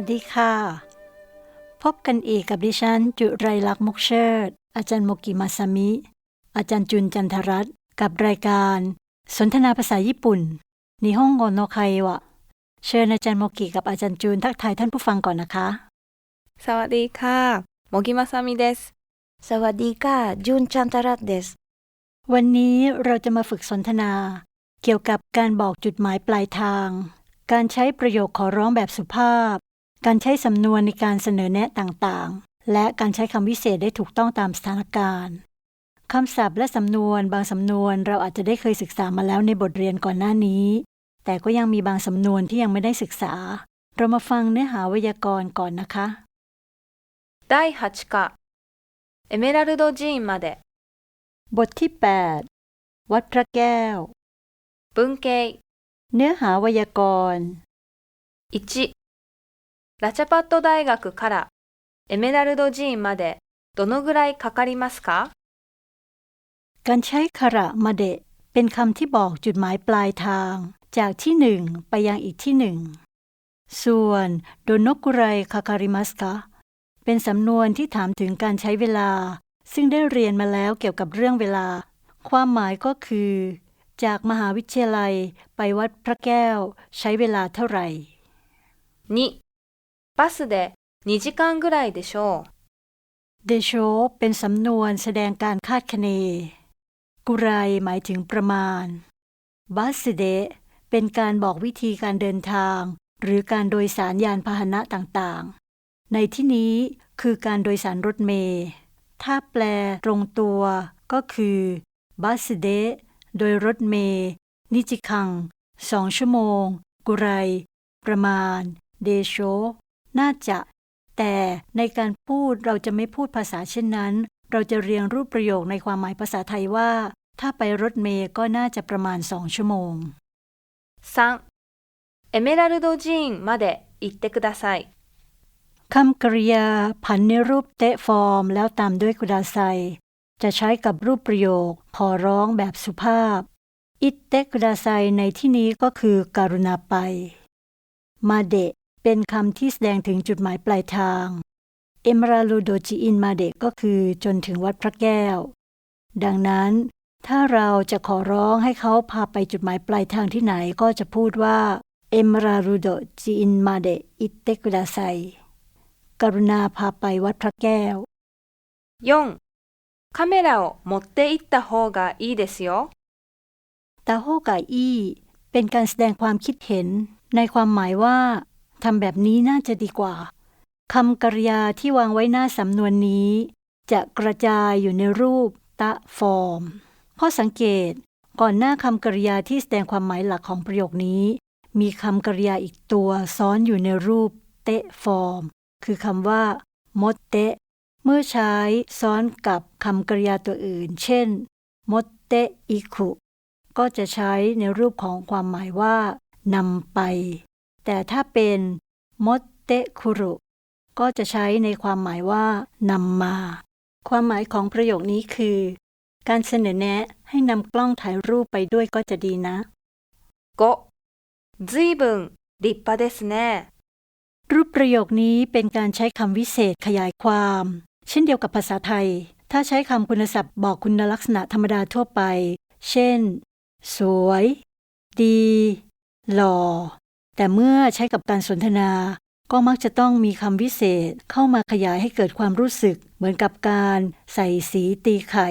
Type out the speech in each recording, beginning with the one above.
วัสดีค่ะ พบกันอีกกับดิฉัน จุไรลักษณ์มุกเชิด อาจารย์โมกิมาซามิ อาจารย์จุนจันทรัตน์กับรายการ สนทนาภาษาญี่ปุ่นนิฮงโงโนไควะ เชิญอาจารย์โมกิกับอาจารย์จูนทักทายท่านผู้ฟังก่อนนะคะ สวัสดีค่ะ โมกิมาซามิですสวัสดีค่ะ จุนจันทรัตน์เดสวันนี้เราจะมาฝึกสนทนา เกี่ยวกับการบอกจุดหมายปลายทาง การใช้ประโยคขอร้องแบบสุภาพ การใช้สำนวนในการเสนอแนะต่างๆ และการใช้คำวิเศษได้ถูกต้องตามสถานการณ์คำศัพท์และสำนวนบางสำนวนเราอาจจะได้เคยศึกษามาแล้วในบทเรียนก่อนหน้านี้ แต่ก็ยังมีบางสำนวนที่ยังไม่ได้ศึกษา เรามาฟังเนื้อหาไวยากรณ์ก่อนนะคะ 第8課エメラルド寺院まで บทที่ 8 วัดพระแก้ว 文系 เนื้อหาไวยากรณ์ 1 ラチャパット大学からエメラルド寺院までどのぐらいかかりますか การใช้คาระมาเดะเป็นคำที่บอกจุดหมายปลายทาง จากที่หนึ่งไปยังอีกที่หนึ่ง ส่วนโดโนกุไรคาคาริมัสกะเป็นสำนวนที่ถามถึงการใช้เวลา ซึ่งได้เรียนมาแล้วเกี่ยวกับเรื่องเวลา ความหมายก็คือ จากมหาวิทยาลัยไปวัดพระแก้ว ใช้เวลาเท่าไหร่ 2 バスで2時間ぐらいでしょう เดโชเป็นสำนวนแสดงการคาดคะเน กุไรหมายถึงประมาณ บัสเดะเป็นการบอกวิธีการเดินทาง หรือการโดยสารยานพาหนะต่างๆ ในที่นี้คือการโดยสารรถเมล์ ถ้าแปลตรงตัวก็คือ บัสเดะโดยรถเมล์นิจิคัง สองชั่วโมง กุไร ประมาณ เดโช น่าจะ แต่ในการพูดเราจะไม่พูดภาษาเช่นนั้น เราจะเรียงรูปประโยคในความหมายภาษาไทยว่า ถ้าไปรถเมล์ก็น่าจะประมาณสองชั่วโมง 3エメラルド寺院まで行ってください คำกริยาผันในรูปเตะฟอร์ม แล้วตามด้วยกุดาไซ จะใช้กับรูปประโยค ขอร้องแบบสุภาพ อิเตะกุดาไซในที่นี้ก็คือการุณาไป มาเดะ เป็นคำที่แสดงถึงจุดหมายปลายทาง เอมราลูโดจิอินมาเดะก็คือจนถึงวัดพระแก้ว ดังนั้น ถ้าเราจะขอร้องให้เขาพาไปจุดหมายปลายทางที่ไหนก็จะพูดว่าเอมราลูโดจิอินมาเดะอิเตกุดาไซ กรุณาพาไปวัดพระแก้ว 4カメラを持って行った方がいいですよ ตาโฮกาอี้เป็นการแสดงความคิดเห็น ในความหมายว่า ทำแบบนี้น่าจะดีกว่าคำกริยาที่วางไว้หน้าสำนวนนี้ จะกระจายอยู่ในรูปตะฟอร์ม ข้อสังเกตก่อนหน้าคำกริยาที่แสดงความหมายหลักของประโยคนี้ มีคำกริยาอีกตัวซ้อนอยู่ในรูปเตะฟอร์ม คือคำว่า มดเตะ เมื่อใช้ซ้อนกับคำกริยาตัวอื่น เช่น มดเตะอิคุ ก็จะใช้ในรูปของความหมายว่านำไป แต่ถ้าเป็น มดเตะคุรุ ก็จะใช้ในความหมายว่านำมา ความหมายของประโยคนี้คือ การเสนอแนะให้นำกล้องถ่ายรูปไปด้วยก็จะดีนะ 5ずいぶん立派ですね รูปประโยคนี้เป็นการใช้คำวิเศษขยายความ เช่นเดียวกับภาษาไทย ถ้าใช้คำคุณศัพท์บอกคุณลักษณะธรรมดาทั่วไป เช่น สวย ดี หล่อ แต่เมื่อใช้กับการสนทนา ก็มักจะต้องมีคำวิเศษเข้ามาขยายให้เกิดความรู้สึก เหมือนกับการใส่สีตีไข่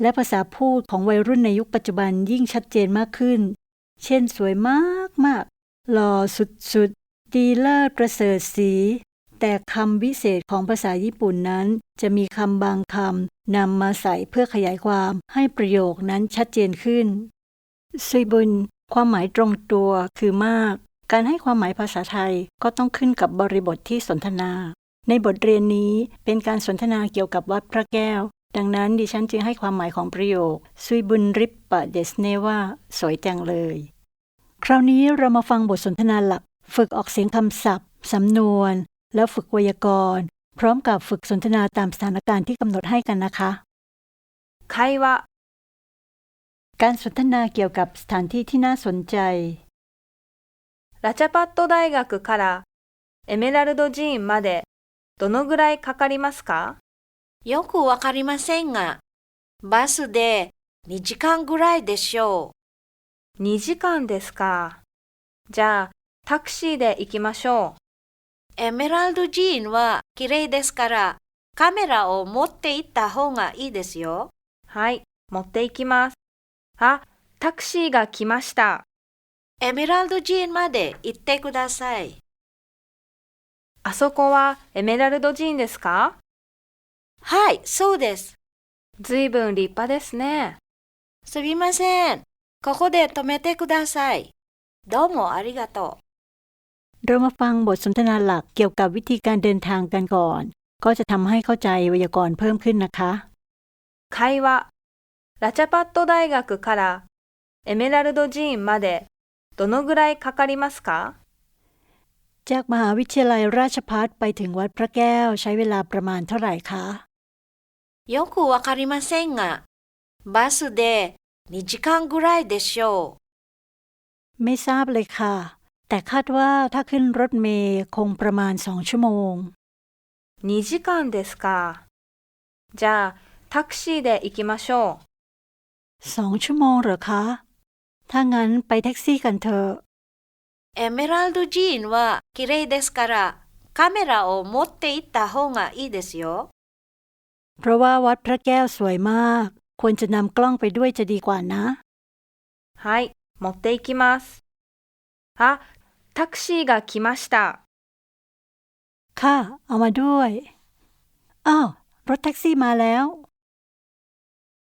และภาษาพูดของวัยรุ่นในยุคปัจจุบันยิ่งชัดเจนมากขึ้น เช่นสวยมากมากๆหล่อสุดๆ ดีเลิศประเสริฐสีแต่แต่คำวิเศษของภาษาญี่ปุ่นนั้น จะมีคำบางคำนำมาใส่เพื่อขยายความให้ประโยคนั้นชัดเจนขึ้นซุยบุนความหมายตรงตัวคือมาก การให้ความหมายภาษาไทยก็ต้องขึ้นกับบริบทที่สนทนา ในบทเรียนนี้เป็นการสนทนาเกี่ยวกับวัดพระแก้ว ดังนั้นดิฉันจึงให้ความหมายของประโยคซุยบุนริปปะเดสเนว่าสวยจังเลย คราวนี้เรามาฟังบทสนทนาหลัก ฝึกออกเสียงคำศัพท์ สำนวน แล้วฝึกไวยากรณ์พร้อมกับฝึกสนทนาตามสถานการณ์ที่กำหนดให้กันนะคะ会話การสนทนาเกี่ยวกับสถานที่ที่น่าสนใจ ラチャパット大学からエメラルド寺院までどのぐらいかかりますか？よくわかりませんが、バスで2時間ぐらいでしょ ?2 時間ですか。じゃあ、タクシーで行きましょう。エメラルド寺院は綺麗ですから、カメラを持って行った方がいいですよ。う。はい、持って行きます。あ、タクシーが来ました。エメラルド寺院まで行ってください。あそこはエメラルド寺院ですかはい、そうです。ずいぶん立派ですね。すみません。ここで止めてください。どうもありがとう。 เรามาฟังบทสนทนาหลักเกี่ยวกับวิธีการเดินทางกันก่อน ก็จะทำให้เข้าใจไวยากรณ์เพิ่มขึ้นนะคะ 会話ラチャパット大学からエメラルド寺院まで どのぐらいかかりますか จากมหาวิทยาลัยราชภัฏไปถึงวัดพระแก้วใช้เวลาประมาณเท่าไหร่คะ よくわかりませんが、バスで2時間ぐらいでしょ ไม่ทราบเลยค่ะ แต่คาดว่าถ้าขึ้นรถเมย์คงประมาณสองชั่วโมง 2時間ですか。じゃあ、タクシーで行きましょう。 สองชั่วโมงเหรอคะ ถ้างั้นไปแท็กซี่กันเถอะ う。エメラルド寺院は綺麗ですから、カメラを持って行った方がいいですよ。 เพราะว่าวัดพระแก้วสวยมาก ควรจะนำกล้องไปด้วยจะดีกว่านะ はい、持って行きます。あ、タクシーが来ました。 ค่ะ เอามาด้วย อ้าว รถแท็กซี่มาแล้ว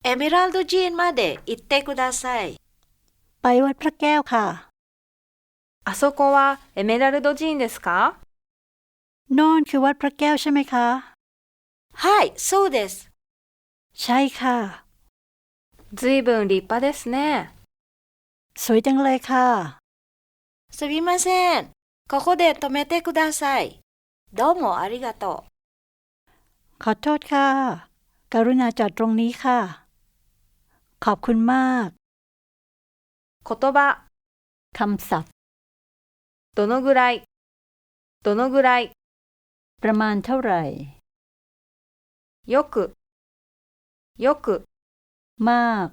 エメラルド寺院まで行ってください。 ไปวัดพระแก้วค่ะ あそこはエメラルド寺院ですか โน่นคือวัดพระแก้วใช่ไหมคะ はい、そうです。 ใช่ค่ะ ずいぶん立派ですね。 สวยจังเลยค่ะ すみません。ここで止めてください。どうもありがとう。 ขอโทษค่ะ กรุณาจอดตรงนี้ค่ะ ขอบคุณมาก 言葉、 คำศัพท์ どのぐらい、どのぐらい、 ประมาณเท่าไหร่ よく、よく、 มาก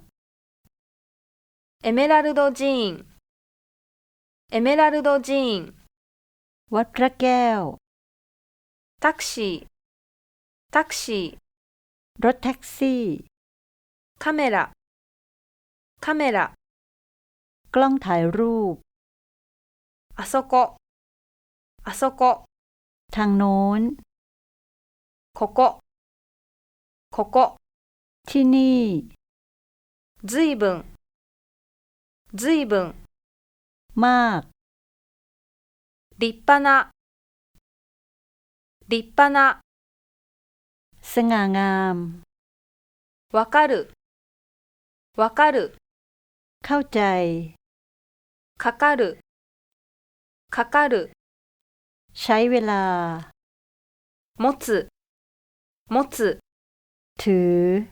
エメラルド寺院、エメラルド寺院、 วัดพระแก้ว タクシー、タクシー、 รถแท็กซี่ カメラ、カメラ、 กล้องถ่ายรูป あそこ、あそこ、 ทางโน้น ここ、ここ、 ที่นี่ ずいぶん、ずいぶん、 มาก 立派な、立派な、 สง่างาม わかる、わかる、 เข้าใจ かかる、かかる、 ใช้เวลา 持つ、持つ、 ถือ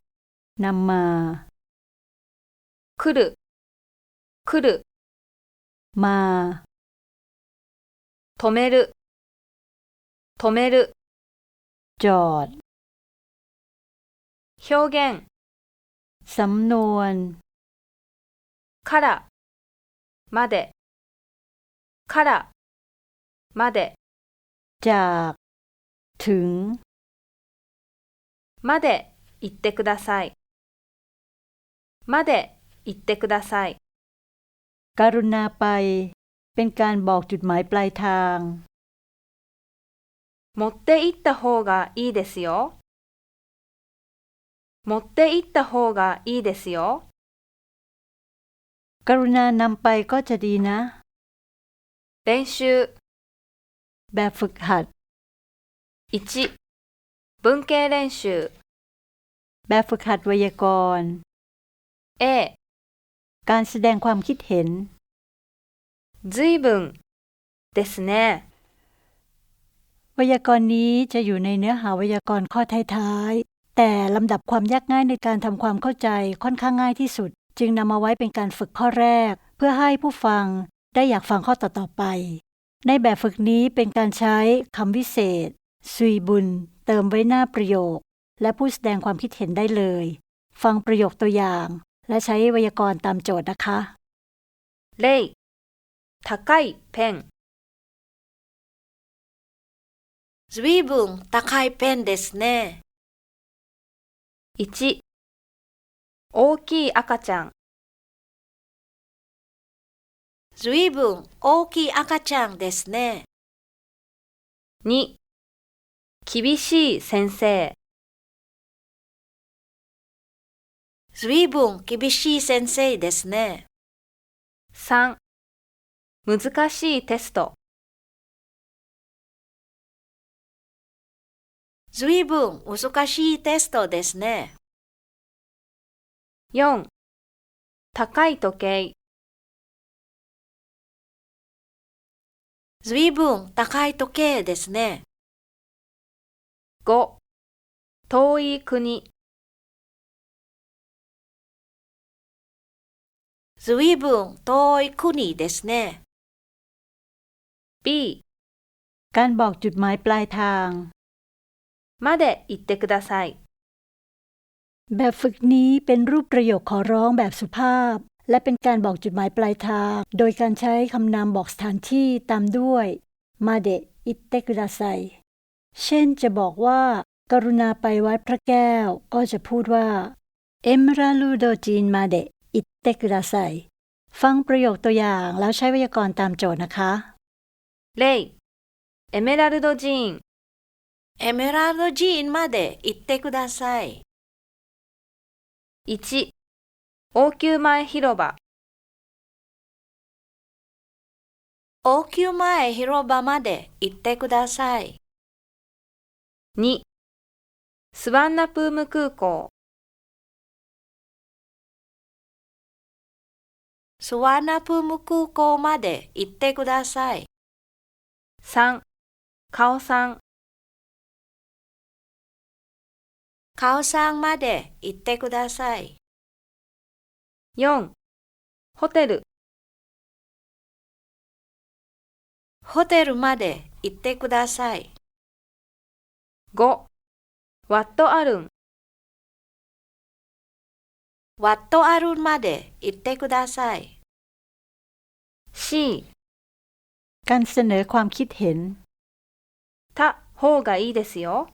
นำมา 来る、来る、 มา 止める、止める、 จอด 表現、 สำนวน から、 まで、から、まで、 จาก ถึง まで言ってください。まで言ってください。 การุณาไป เป็นการบอกจุดหมายปลายทาง 持って行った方がいいですよ。持って行った方がいいですよ。 กรุณานำไปก็จะดีนะ 練習 แบบฝึกหัด 1文系練習 แบบฝึกหัดไวยากรณ์ A การแสดงความคิดเห็น ずいぶんですね。 ไวยากรณ์นี้จะอยู่ในเนื้อหาไวยากรณ์ข้อท้ายๆ แต่ลำดับความยากง่ายในการทำความเข้าใจค่อนข้างง่ายที่สุด จึงนำมาไว้เป็นการฝึกข้อแรก เพื่อให้ผู้ฟังได้อยากฟังข้อต่อๆไป ในแบบฝึกนี้เป็นการใช้คำวิเศษ ซุยบุญ เติมไว้หน้าประโยค และผู้แสดงความคิดเห็นได้เลย ฟังประโยคตัวอย่าง และใช้ไวยากรณ์ตามโจทย์นะคะ 例高いペンずいぶん高いペンですね。 1 大きい赤ちゃんずいぶん大きい赤ちゃんですね。2厳しい先生ずいぶん厳しい先生ですね。3難しいテストずいぶん難しいテストですね。4高い時計ずいぶん高い時計ですね。 5遠い国ずいぶん遠い国ですね。 B การบอกจุดหมายปลายทาง まで言ってください แบบฝึกนี้เป็นรูปประโยคขอร้องแบบสุภาพ และเป็นการบอกจุดหมายปลายทาง โดยการใช้คำนามบอกสถานที่ตามด้วยมาเดอิเตกุดาไซเช่นจะบอกว่า กรุณาไปวัดพระแก้ว ก็จะพูดว่าเอมราลูโดจีนมาเดอิเตกุดาไซฟังประโยคตัวอย่างแล้วใช้ไวยากรณ์ตามโจทย์นะคะ เลย์เอเมราลูโดจีนเอเมราลูโดจีนมาเดอิเตกุดาไซ 1王宮前広場。王宮前広場まで行ってください。2スワンナプーム空港。スワナプーム空港まで行ってください。3カオさんカオさんまで行ってください。 4ホテルホテルまで行ってください。 5ワットアルンワットアルンまで行ってください。 C การเสนอความคิดเห็น た方がいいですよ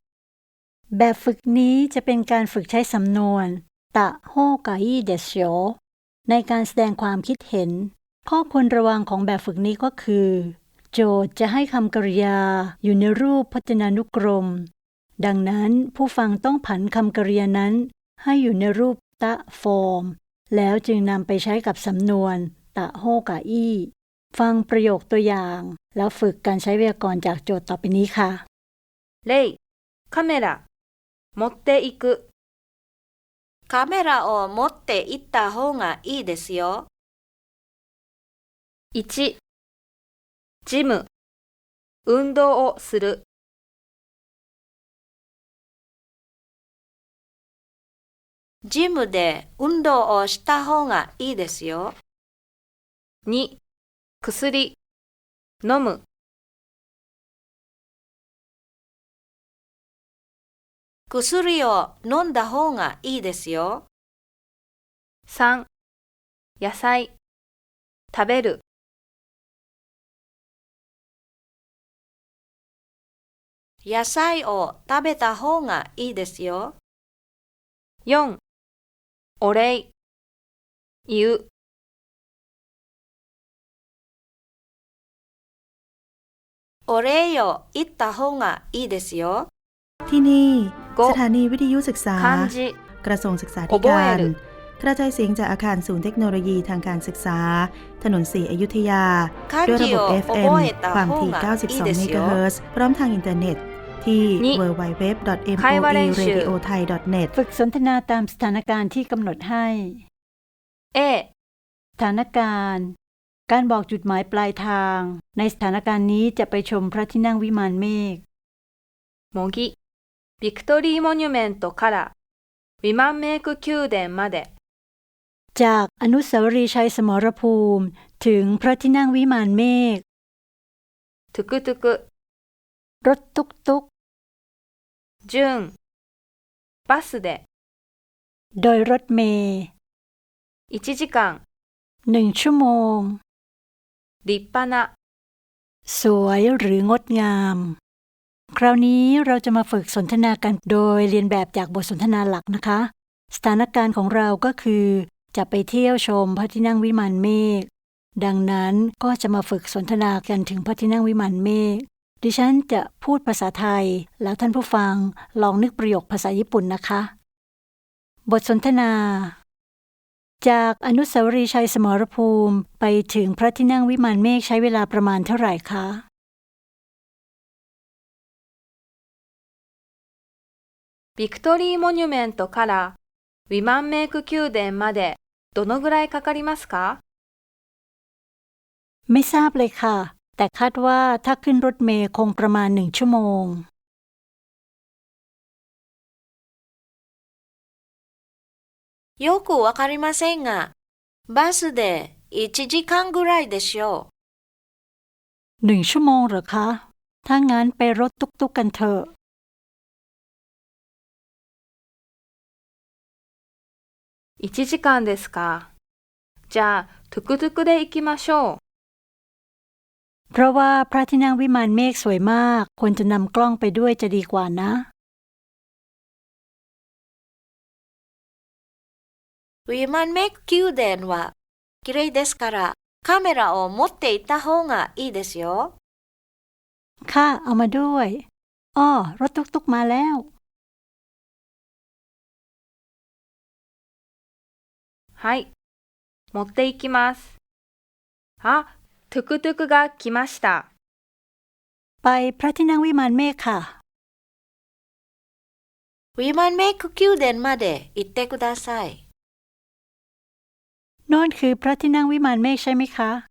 แบบฝึกนี้จะเป็นการฝึกใช้สำนวน ตะโฮกายีเดชโยในการแสดงความคิดเห็น ข้อควรระวังของแบบฝึกนี้ก็คือ โจทย์จะให้คำกริยาอยู่ในรูปพจนานุกรม ดังนั้นผู้ฟังต้องผันคำกริยานั้น ให้อยู่ในรูปตะฟอร์ม แล้วจึงนำไปใช้กับสำนวน ตะโฮกาอีฟังประโยคตัวอย่าง แล้วฝึกการใช้ไวยากรณ์จากโจทย์ต่อไปนี้ค่ะ เล่คาเมร่า 持っていく。カメラを持って行った方がいいですよ。1ジム。運動をする。ジムで運動をした方がいいですよ。2薬。飲む薬を飲んだ方がいいですよ。3野菜。食べる。野菜を食べた方がいいですよ。4お礼。言う。お礼を言った方がいいですよ。ที่นี่5 สถานีวิทยุศึกษา กระทรวงศึกษาธิการกระจายเสียงจากอาคารศูนย์เทคโนโลยีทางการศึกษา ถนนสีอยุธยา ด้วยระบบ FM ความถี่ 92 เมกะเฮิร์พร้อมทางอินเทอร์เน็ต ที่ www.moeradiothai.net ฝึกสนทนาตามสถานการณ์ที่กำหนดให้ เอ สถานการณ์ การบอกจุดหมายปลายทาง ในสถานการณ์นี้จะไปชมพระที่นั่งวิมานเมฆโมงกิ ビクトリーモニュメントからウィマンメイク宮殿まで จากอนุสาวรีย์ชัยสมรภูมิ ถึงพระที่นั่งวิมานเมฆ トゥクトゥク รถตุกตุก 準バスで โดยรถเมย์ 1時間 หนึ่งชั่วโมง 立派な สวยหรืองดงาม คราวนี้เราจะมาฝึกสนทนากันโดยเรียนแบบจากบทสนทนาหลักนะคะ สถานการณ์ของเราก็คือ จะไปเที่ยวชมพระที่นั่งวิมานเมฆดังนั้นก็จะมาฝึกสนทนากันถึงพระที่นั่งวิมานเมฆดิฉันจะพูดภาษาไทย แล้วท่านผู้ฟังลองนึกประโยคภาษาญี่ปุ่นนะคะ บทสนทนา จากอนุสาวรีย์ชัยสมรภูมิไปถึงพระที่นั่งวิมานเมฆใช้เวลาประมาณเท่าไหร่คะ ビクトリーモニュメントからウィマンメイク宮殿までどのぐらいかかりますか ไม่ทราบเลยค่ะ แต่คาดว่าถ้าขึ้นรถเมล์คงประมาณหนึ่งชั่วโมง よくわかりませんが、バスで1時間ぐらいでしょう。 หนึ่งชั่วโมงเหรอคะ ถ้างั้นไปรถตุกๆกันเถอะ 1時間ですかじゃあトゥクトゥクで行きましょう เพราะว่าพระที่นั่งวิมานเมฆสวยมาก ควรจะนำกล้องไปด้วยจะดีกว่านะ ウィマンメイク宮殿は綺麗ですから、カメラを持っていった方がいいですよ。 ค่ะ เอามาด้วย อ้อ รถตุกๆมาแล้ว はい持って行きますあトゥクトゥクが来ました ไปพระที่นั่งวิมานเมฆค่ะ ウィマンメイク宮殿まで行ってください。 โน่นคือพระที่นั่งวิมานเมฆใช่ไหมคะ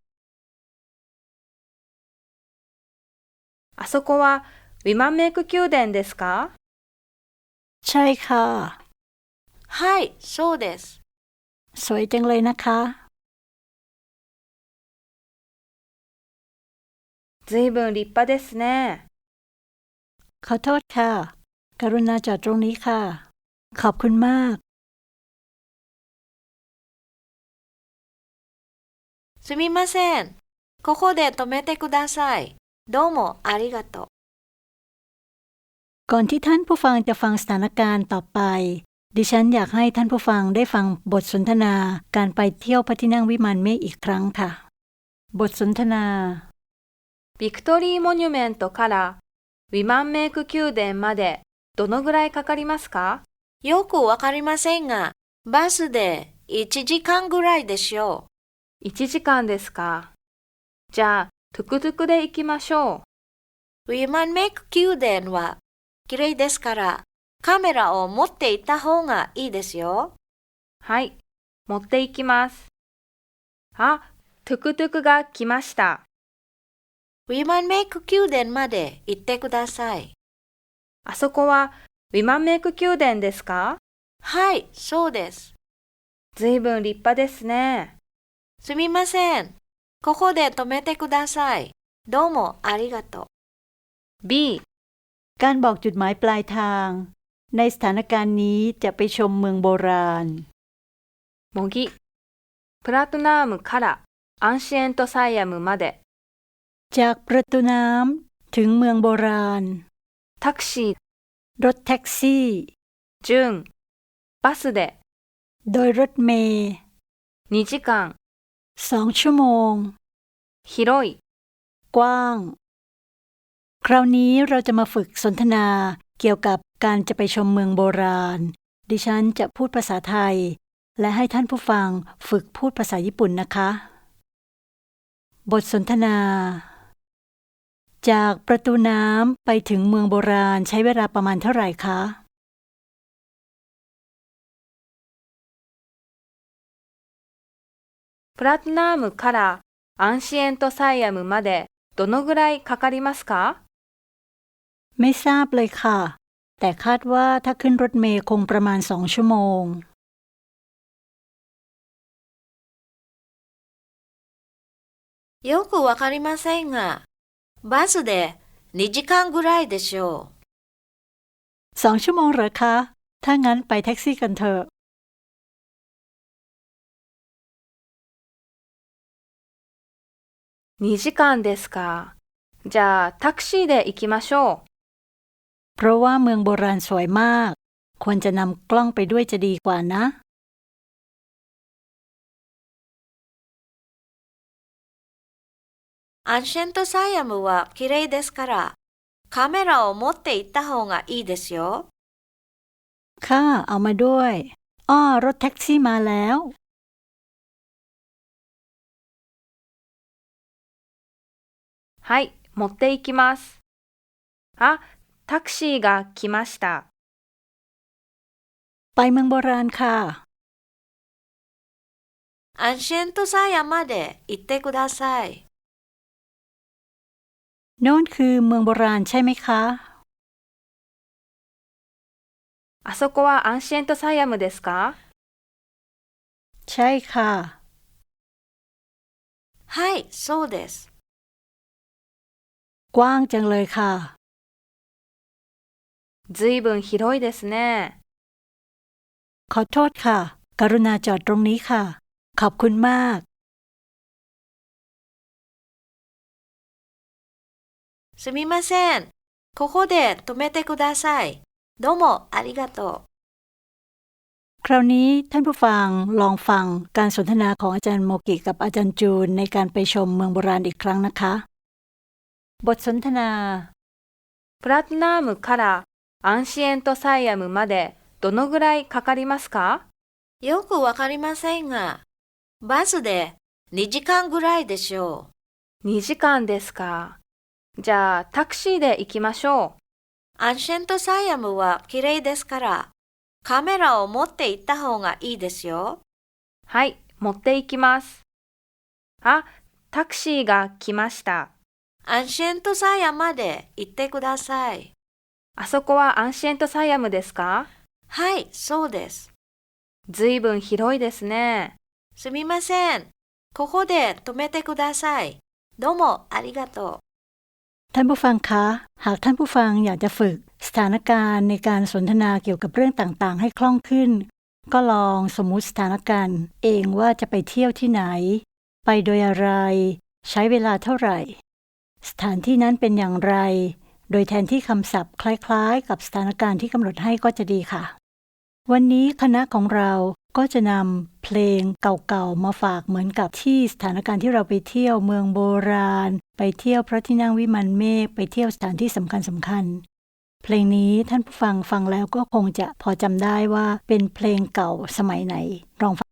あそこはウィマンメイク宮殿ですか ใช่ค่ะ はい、そうです。 สวยจังเลยนะคะ ずいぶん立派ですね ขอโทษค่ะ กรุณาจอดตรงนี้ค่ะ ขอบคุณมาก すみません。ここで止めてください。どうもありがとう。 ก่อนที่ท่านผู้ฟังจะฟังสถานการณ์ต่อไป ดิฉันอยากให้ท่านผู้ฟังได้ฟังบทสนทนา การไปเที่ยวพระที่นั่งวิมานเมฆอีกครั้งค่ะ บทสนทนา ビクトリーモニュメントからウィマンメイク宮殿までどのぐらいかかりますかよくわかりませんが、バスで1時間ぐらいでしょ ?1 時間ですかじゃあトゥクトゥクで行きましょうう。ウィマンメイク宮殿は綺麗ですから、 カメラを持っていった方がいいですよ。はい持って行きますあトゥクトゥクが来ましたウィマンメイク宮殿まで行ってください。あそこはウィマンメイク宮殿ですかはい、そうです。ずいぶん立派ですねすみません。ここで止めてください。どうもありがとう。 B การบอกจุดหมายปลายทาง ในสถานการณ์นี้จะไปชมเมืองโบราณ 模擬プラトナームからアンシエントサイアムまで จากประตูน้ำถึงเมืองโบราณ タクシー รถแท็กซี่ 準バスで โดยรถเมล์ 2時間 สองชั่วโมง 広い กว้าง คราวนี้เราจะมาฝึกสนทนาเกี่ยวกับ การจะไปชมเมืองโบราณ ดิฉันจะพูดภาษาไทย และให้ท่านผู้ฟังฝึกพูดภาษาญี่ปุ่นนะคะ บทสนทนา จากประตูน้ำไปถึงเมืองโบราณใช้เวลาประมาณเท่าไหร่คะ プラトナームからアンシエントサイアムまでどのぐらいかかりますか ไม่ทราบเลยค่ะ แต่คาดว่าถ้าขึ้นรถเมล์คงประมาณสองชั่วโมง よくわかりませんが、バスで2時間ぐらいでしょう。 สองชั่วโมงเหรอคะ ถ้างั้นไปแท็กซี่กันเถอะ 2時間ですか。じゃあタクシーで行きましょう。 เพราะว่าเมืองโบราณสวยมาก ควรจะนำกล้องไปด้วยจะดีกว่านะ アンシェントサイアムは綺麗ですから、カメラを持って行った方がいいですよ。 ค่ะ เอามาด้วย อ้อ รถแท็กซี่มาแล้ว はい、持って行きます。あ、 タクシーが来ました。 ไปเมืองโบราณค่ะ アンシェントサイアムまで行ってください。 โน่นคือเมืองโบราณใช่ไหมคะ あそこはアンシエントサイアムですか ใช่ค่ะ はい、そうです。 กว้างจังเลยค่ะ ずいぶん広いですね。 ขอโทษค่ะ กรุณาจอดตรงนี้ค่ะ ขอบคุณมาก すみません。ここで止めてください。どうもありがとう。 คราวนี้ท่านผู้ฟังลองฟังการสนทนาของอาจารย์โมกิกับอาจารย์จูนในการไปชมเมืองโบราณอีกครั้งนะคะ บทสนทนา プラトナームから アンシエントサイアムまでどのぐらいかかりますか？よくわかりませんが、バスで2時間ぐらいでしょう。?2 時間ですか。じゃあタクシーで行きましょう。アンシェントサイアムは綺麗ですから、カメラを持って行った方がいいですよ。はい、持って行きます。あ、タクシーが来ました。アンシェントサイアムまで行ってください。あそこはアンシエントサイアムですかはい、そうです。ずいぶん広いですね。すみません。ここで止めてください。どうもありがとう。 ท่านผู้ฟังคะ หากท่านผู้ฟังอยากจะฝึกสถานการณ์ในการสนทนาเกี่ยวกับเรื่องต่างๆ ให้คล่องขึ้น ก็ลองสมมุติสถานการณ์ เองว่าจะไปเที่ยวที่ไหน ไปโดยอะไร ใช้เวลาเท่าไหร่ สถานที่นั้นเป็นอย่างไร โดยแทนที่คำศัพท์คล้ายๆ กับสถานการณ์ที่กำหนดให้ก็จะดีค่ะ วันนี้คณะของเราก็จะนำเพลงเก่าๆ มาฝากเหมือนกับที่สถานการณ์ที่เราไปเที่ยวเมืองโบราณ ไปเที่ยวพระที่นั่งวิมานเมฆไปเที่ยวสถานที่สำคัญสำคัญๆเพลงนี้ท่านผู้ฟังฟังแล้วก็คงจะพอจำได้ว่าเป็นเพลงเก่าสมัยไหนลองฟัง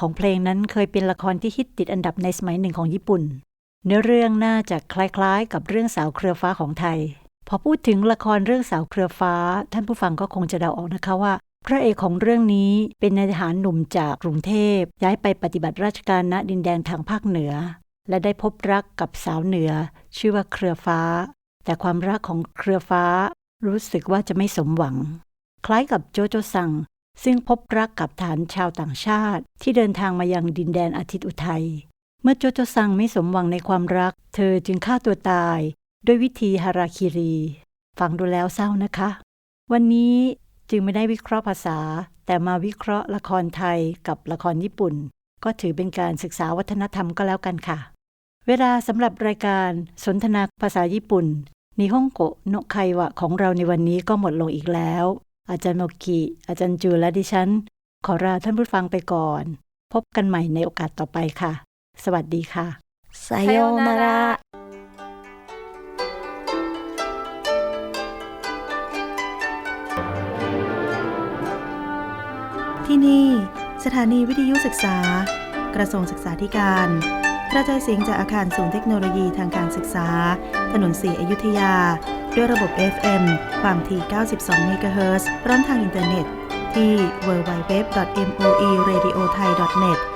ของเพลงนั้นเคยเป็นละครที่ฮิตติดอันดับในสมัยหนึ่งของญี่ปุ่น เนื้อเรื่องน่าจะคล้ายๆ กับเรื่องสาวเครือฟ้าของไทย พอพูดถึงละครเรื่องสาวเครือฟ้า ท่านผู้ฟังก็คงจะเดาออกนะคะว่า พระเอกของเรื่องนี้เป็นนายทหารหนุ่มจากกรุงเทพ ย้ายไปปฏิบัติราชการณดินแดนทางภาคเหนือ และได้พบรักกับสาวเหนือ ชื่อว่าเครือฟ้า แต่ความรักของเครือฟ้า รู้สึกว่าจะไม่สมหวัง คล้ายกับโจโจซัง ซึ่งพบรักกับฐานชาวต่างชาติ ที่เดินทางมายังดินแดนอาทิตย์อุทัย เมื่อโจโจซังไม่สมหวังในความรัก เธอจึงฆ่าตัวตาย ด้วยวิธีฮาราคิรี ฟังดูแล้วเศร้านะคะ วันนี้จึงไม่ได้วิเคราะห์ภาษา แต่มาวิเคราะห์ละครไทยกับละครญี่ปุ่น ก็ถือเป็นการศึกษาวัฒนธรรมก็แล้วกันค่ะ เวลาสำหรับรายการสนทนาภาษาญี่ปุ่นนิฮงโกะโนไควะของเราในวันนี้ก็หมดลงอีกแล้ว อาจารย์โมกิ อาจารย์จูและดิฉัน ขอลาท่านผู้ฟังไปก่อน พบกันใหม่ในโอกาสต่อไปค่ะ สวัสดีค่ะไซโยมาระที่นี่ สถานีวิทยุศึกษา กระทรวงศึกษาธิการกระจายเสียงจากอาคารสูงเทคโนโลยีทางการศึกษา ถนนสีอยุธยา ด้วยระบบ FM ความถี่ 92 เมกะเฮิรตซ์พร้อมทางอินเทอร์เน็ตที่ www.moeradiothai.net